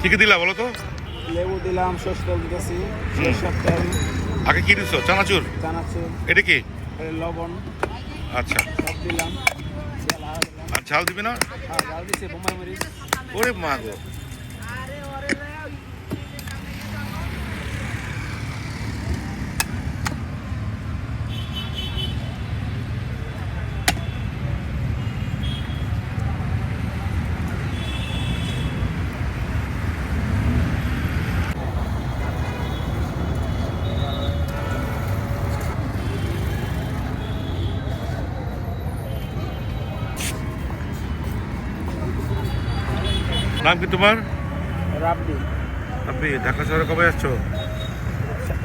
কি কি দিলা বলো তো? লেবু দিলাম সস্তল তেল দিতেছি আগে কি দিছো? চানাচুর? চানাচুর। এটা কি? লবণ। আচ্ছা। সব দিলাম। আরও ঝাল দিবি না? আর ডাল দিছি বোম্বাই মরিচ। ওরে মা গো। নাম কি তোমার? রাবডি আপনি ঢাকা শহরে কবে আসছো?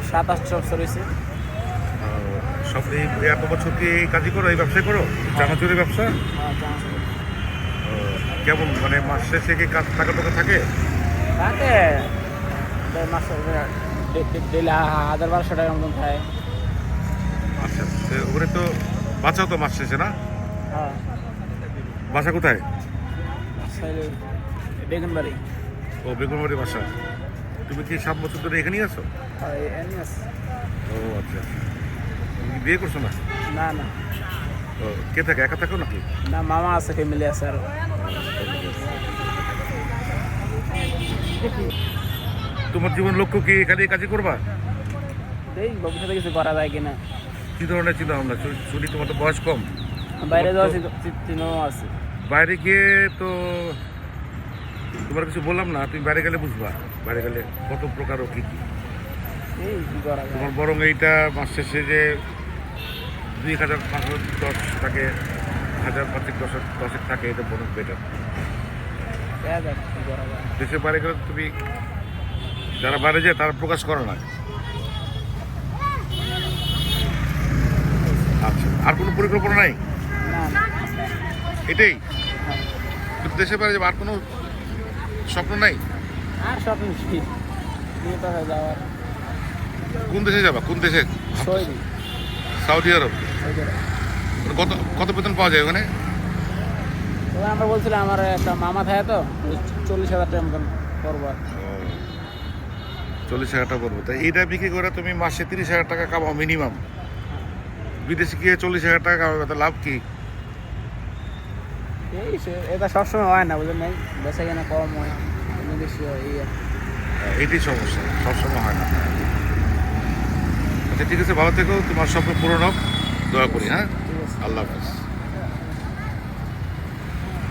সাতাশ বছর হয়েছে সব এই এত বছর কি এই কাজই করো এই ব্যবসায় করো? চানাচুরের ব্যবসা? হ্যাঁ কেমন মানে মাস শেষে কি কাজ টাকা টাকা থাকে? দেড় মাস হাজার বারোশো টাকার মতন খায়। আচ্ছা ওখানে তো বাঁচাও তো মাস শেষে না? হ্যাঁ। বাসা কোথায়? আসলে বেগুন বাড়ি ও বেগুনবাড়ি বাসা। তুমি কি সাত বছর ধরে এখানেই আছো? ও আচ্ছা। তুমি বিয়ে করছ না? না না। ও কে থাকে? একা থাকো নাকি? না মামা আছে ফ্যামিলি আছে আর। তোমার জীবন লক্ষ্য কি এখানে কাজই করবা? এই ভবিষ্যতে কিছু করা যায় কিনা। কি ধরনের চিন্তা ভাবনা? শুনি তোমার তো বয়স কম। বাইরে যাওয়ার চিন্তা- চিন্তাও আছে। বাইরে গিয়ে তো তোমার কিছু বললাম না তুমি বাইরে গেলে বুঝবা। বাইরে গেলে কত প্রকার ও কি কি। তোমার বরং এইটা মাস শেষে যে দুই হাজার পাঁচশো দশ থাকে হাজার পাঁচেক দশ দশেক থাকে এটা বরং বেটার দেশের বাইরে গেলে তুমি যারা বাইরে যায় তারা প্রকাশ করে না। আচ্ছা আর কোনো পরিকল্পনা নাই? এটাই। দেশের বাইরে যাবে আর কোনো স্বপ্ন নাই? আর স্বপ্ন কি নিয়ে তো হয়ে যাওয়ার। কোন দেশে যাবা? কোন দেশে? সৌদি। Saudi Arab? কত কত বেতন পাওয়া যায় ওখানে? আমরা বলছিলাম আমার একটা মামা থাকে তো চল্লিশ হাজার টাকা মতন করব। চল্লিশ হাজার টাকা পড়ব। তাই এইটা বিক্রি করে তুমি মাসে তিরিশ হাজার টাকা কামাও মিনিমাম বিদেশে গিয়ে চল্লিশ হাজার টাকা কামাবে লাভ কি? এই এটা সবসময় হয় না বুঝলেন নাই বেচা কেনা কম হয় বেশি হয় এই এটি সমস্যা সবসময় হয় না। আচ্ছা ঠিক আছে ভালো থেকো তোমার স্বপ্ন পূরণ হোক দয়া করি হ্যাঁ? আল্লাহ হাফেজ।